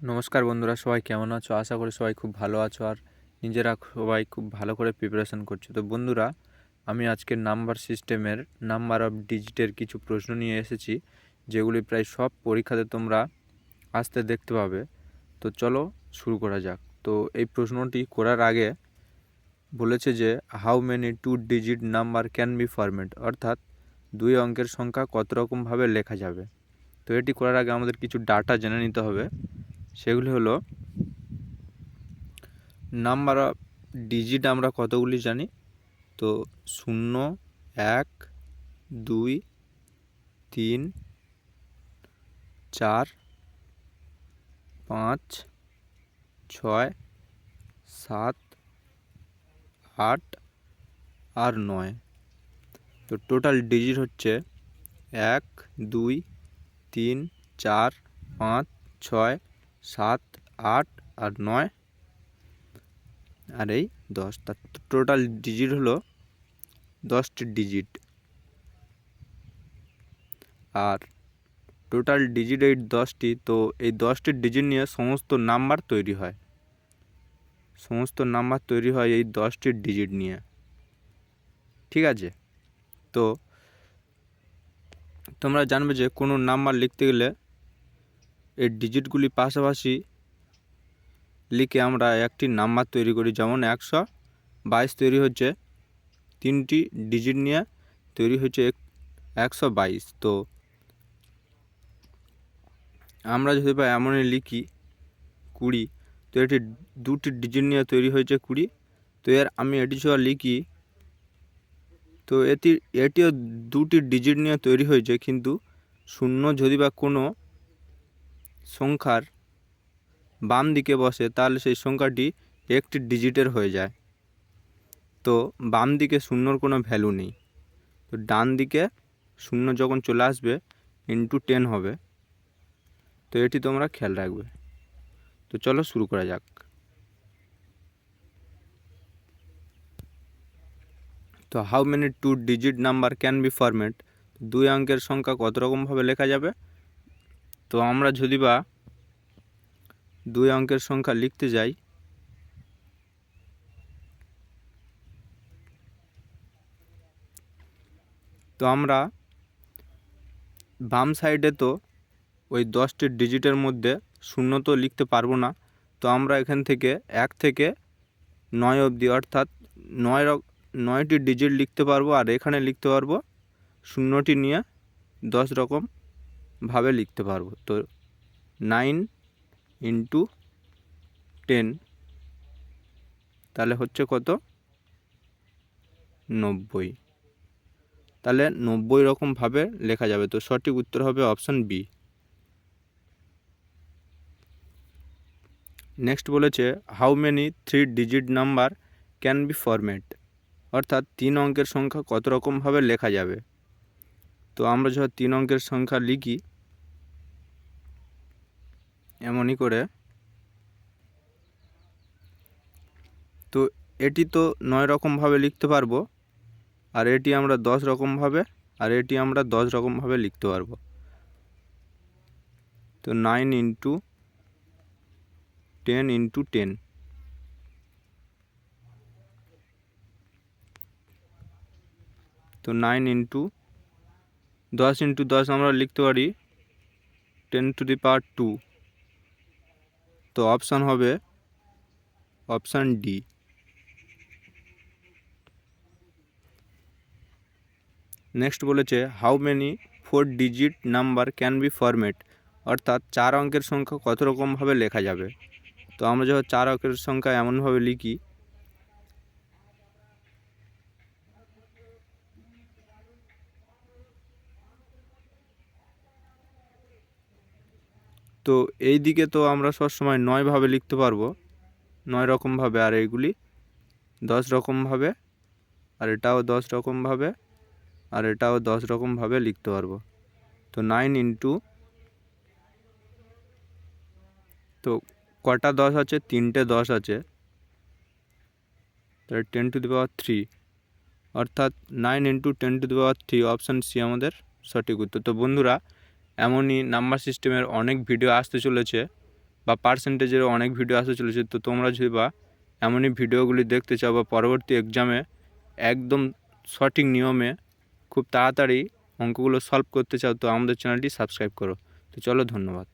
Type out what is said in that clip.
নমস্কার বন্ধুরা, সবাই কেমন আছো? আশা করি সবাই খুব ভালো আছো আর নিজেরা সবাই খুব ভালো করে প্রিপারেশন করছ। তো বন্ধুরা, আমি আজকে নাম্বার সিস্টেমের নাম্বার অফ ডিজিটের কিছু প্রশ্ন নিয়ে এসেছি, যেগুলি প্রায় সব পরীক্ষাতে তোমরা আসতে দেখতে পাবে। তো চলো শুরু করা যাক। তো এই প্রশ্নটি করার আগে বলেছে যে how many two digit number can be format অর্থাৎ দুই অঙ্কের সংখ্যা কত রকমভাবে লেখা যাবে? তো এটি করার আগে আমাদের কিছু ডাটা জেনে নিতে হবে। সেগুলি হলো নাম্বার অফ ডিজিট আমরা কতগুলি জানি? তো শূন্য, এক, দুই, তিন, চার, পাঁচ, ছয়, সাত, আট আর নয়। তো টোটাল ডিজিট হচ্ছে এক, দুই, তিন, চার, পাঁচ, ছয় সাত, আট আর নয়। আর এই দশ। তার টোটাল ডিজিট হলো দশটি ডিজিট আর টোটাল ডিজিট এই দশটি, তো এই দশটি ডিজিট নিয়ে সমস্ত নাম্বার তৈরি হয়। সমস্ত নাম্বার তৈরি হয় এই দশটি ডিজিট নিয়ে। ঠিক আছে? তো তোমরা জানবে যে কোনো নাম্বার লিখতে গেলে এই ডিজিটগুলি পাশাপাশি লিখে আমরা একটি নাম্বার তৈরি করি। যেমন একশো বাইশ তৈরি হচ্ছে, তিনটি ডিজিট নিয়ে তৈরি হচ্ছে একশো বাইশ। তো আমরা যদি বা এমনই লিখি কুড়ি, তো এটি দুটি ডিজিট নিয়ে তৈরি হয়েছে কুড়ি। তো এর আমি এটি সহ লিখি, তো এটি এটিও দুটি ডিজিট নিয়ে তৈরি হয়েছে, কিন্তু শূন্য যদি বা কোনো সংখ্যার বাম দিকে বসে, তাহলে সেই সংখ্যাটি একটি ডিজিটের হয়ে যায়। তো বাম দিকে শূন্যর কোনো ভ্যালু নেই। তো ডান দিকে শূন্য যখন চলে আসবে ইন্টু টেন হবে। তো এটি তোমরা খেয়াল রাখবে। তো চলো শুরু করা যাক। তো how many two digit number can be format দুই অঙ্কের সংখ্যা কত রকমভাবে লেখা যাবে? তো আমরা যদি বা দুই অঙ্কের সংখ্যা লিখতে যাই, তো আমরা বাম সাইডে তো ওই দশটি ডিজিটের মধ্যে শূন্য তো লিখতে পারব না। তো আমরা এখান থেকে এক থেকে নয় অবধি, অর্থাৎ নয় নয়টি ডিজিট লিখতে পারব, আর এখানে লিখতে পারব শূন্যটি নিয়ে দশ রকম ভাবে লিখতে পারব। তো নাইন ইন্টু টেন, তাহলে হচ্ছে কত? নব্বই। তাহলে নব্বই রকমভাবে লেখা যাবে। তো সঠিক উত্তর হবে অপশান বি নেক্সট বলেছে how many three digit number can be format অর্থাৎ তিন অঙ্কের সংখ্যা কত রকমভাবে লেখা যাবে? তো আমরা যখন তিন অঙ্কের সংখ্যা লিখি এমনই করে। তো এটি তো নয় রকমভাবে লিখতে পারব। আর এটি আমরা দশ রকমভাবে, আর এটি আমরা দশ রকমভাবে লিখতে পারব। তো nine into ten into ten তো নাইন ইন্টু দশ ইন্টু দশ আমরা লিখতে পারি। Ten to the power two তো অপশান হবে অপশান ডি। নেক্সট বলেছে how many four digit number can be format অর্থাৎ চার অঙ্কের সংখ্যা কত রকমভাবে লেখা যাবে? তো আমরা যখন চার অঙ্কের সংখ্যা এমনভাবে লিখি তো এই দিকে তো আমরা সবসময় নয়ভাবে লিখতে পারব। নয় রকমভাবে আর এইগুলি দশ রকমভাবে আর এটাও দশ রকমভাবে আর এটাও দশ রকমভাবে লিখতে পারব। তো নাইন ইন্টু তো কটা দশ আছে? তিনটে দশ আছে। তাহলে ten to the power three অর্থাৎ nine into ten to the power three option C আমাদের সঠিক উত্তর। তো বন্ধুরা এমনই নাম্বার সিস্টেমের অনেক ভিডিও আসতে চলেছে বা পার্সেন্টেজেরও অনেক ভিডিও আসতে চলেছে। তো তোমরা যদি বা এমনই ভিডিওগুলি দেখতে চাও বা পরবর্তী এক্সামে একদম সঠিক নিয়মে খুব তাড়াতাড়ি অঙ্কগুলো সলভ করতে চাও, তো আমাদের চ্যানেলটি সাবস্ক্রাইব করো। তো চলো ধন্যবাদ।